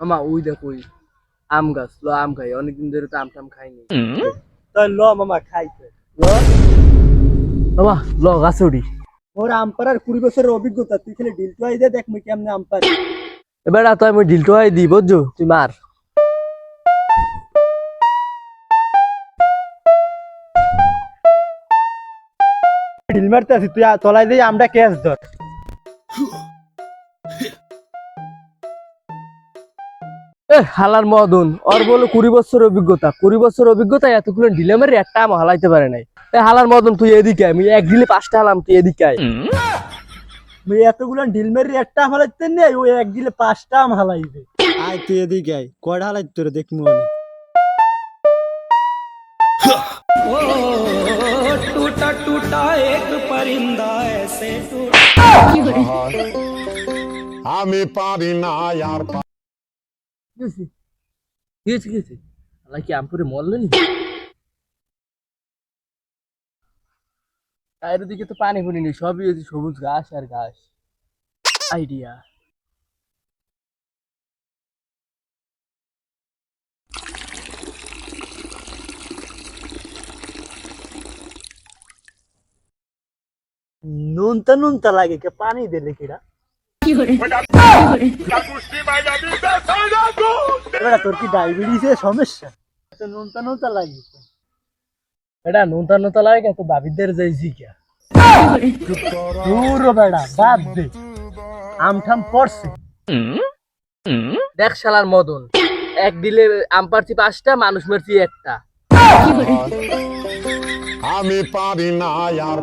মামা ওই দেখ ওই আম গাছ ল আম খাই অনেকদিন ধরে তো আম টাম খাইনি। তাই ল মামা খাইতে ল? বাবা ল গাছে উঠি। মোর আম পাড়ার কুড়ি বছরের অভিজ্ঞতা তুই খালি ডিল টুয়াই দে দেখ মুই কেমনে আম পারি এবার তো আমি ঢিলটো হয় দিই বুঝছ? তুই মার। ডিল মারতে আছি তুই তলায় দিয়ে আমরা ক্যাচ ধর। হালার মদন ওর বলো কুড়ি বছর অভিজ্ঞতা। কুড়ি বছর অভিজ্ঞতা এতগুলো ঢিলে মেরে একটা আম হালাইতে পারে নাই। এ হালার মদন তুই এদিকে আমি এক দিলে পাঁচটা হালাম তুই এদিকে আয়। এতগুলো ডিল মেরে একটা আম হালাইতে নেই ওই এক পাঁচটা আম হালাইবে। আয় তুই এদিকে আয় কয়টা হালাইতে তোরে দেখমু আমি? আমি পারি না আর কি হয়েছে? কি হয়েছে, কি হয়েছে? হালা কি আম করে নি চায়ের দিকে তো পানি ফুনি নি সবই হয়েছে সবুজ ঘাস আর ঘাস। আইডিয়া। নুনতা নুনতা লাগে কে পানি দিলে কিরা? এবার তোর কি ডায়াবেটিসের সমস্যা? নুনতা নুনতা লাগে এটা নোনতা নোনতা লাগে তো বাবিদের যাইছি কিয়া দূর বেড়া বাদ দে। আম ঠাম পড়ছে। দেখ শালার মদন, এক দিলে আম পাঁচটা, মানুষ মারছি একটা। আমি পারি না আর